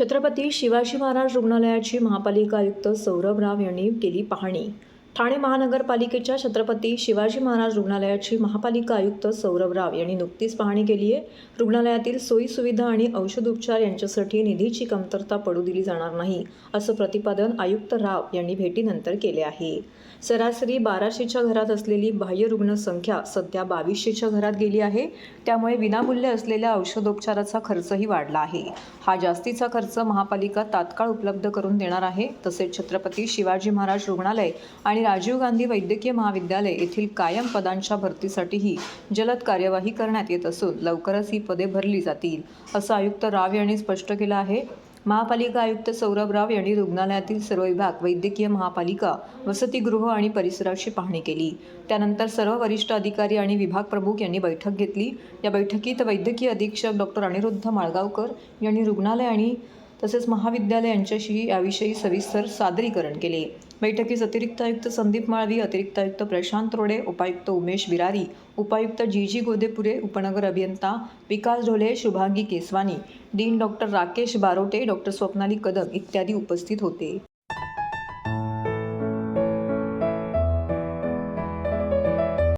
छत्रपती शिवाजी महाराज रुग्णालयाची महापालिका आयुक्त सौरभ राव यांनी केली पाहणी. ठाणे महानगरपालिकेच्या छत्रपती शिवाजी महाराज रुग्णालयाची महापालिका आयुक्त सौरभ राव यांनी नुकतीच पाहणी केली आहे. रुग्णालयातील सोयीसुविधा आणि औषधोपचार यांच्यासाठी निधीची कमतरता पडू दिली जाणार नाही असं प्रतिपादन आयुक्त राव यांनी भेटीनंतर केले आहे. सरासरी बाराशेच्या घरात असलेली बाह्य रुग्ण संख्या सध्या बावीसशेच्या घरात गेली आहे. त्यामुळे विनामूल्य असलेल्या औषधोपचाराचा खर्चही वाढला आहे. हा जास्तीचा खर्च महापालिका तात्काळ उपलब्ध करून देणार आहे तसेच छत्रपती शिवाजी महाराज रुग्णालय आणि आणि राजीव गांधी वैद्यकीय महाविद्यालय येथील कायम पदांच्या भरतीसाठीही जलद कार्यवाही करण्यात येत असून लवकरच ही पदे भरली जातील असं आयुक्त राव यांनी स्पष्ट केलं आहे. महापालिका आयुक्त सौरभ राव यांनी रुग्णालयातील सर्व विभाग वैद्यकीय महापालिका वसतिगृह आणि परिसराची पाहणी केली. त्यानंतर सर्व वरिष्ठ अधिकारी आणि विभाग प्रमुख यांनी बैठक घेतली. या बैठकीत वैद्यकीय अधीक्षक डॉक्टर अनिरुद्ध माळगावकर यांनी रुग्णालय आणि तसेच महाविद्यालय यांच्याशी याविषयी सविस्तर सादरीकरण केले. बैठकीस अतिरिक्त आयुक्त संदीप माळवी अतिरिक्त आयुक्त प्रशांत रोडे उपायुक्त उमेश बिरारी उपायुक्त जी जी गोदेपुरे उपनगर अभियंता Vikas Dhole Shubhangi Keswani dean doctor Rakesh Barote doctor Swapnali Kadam इत्यादी उपस्थित होते.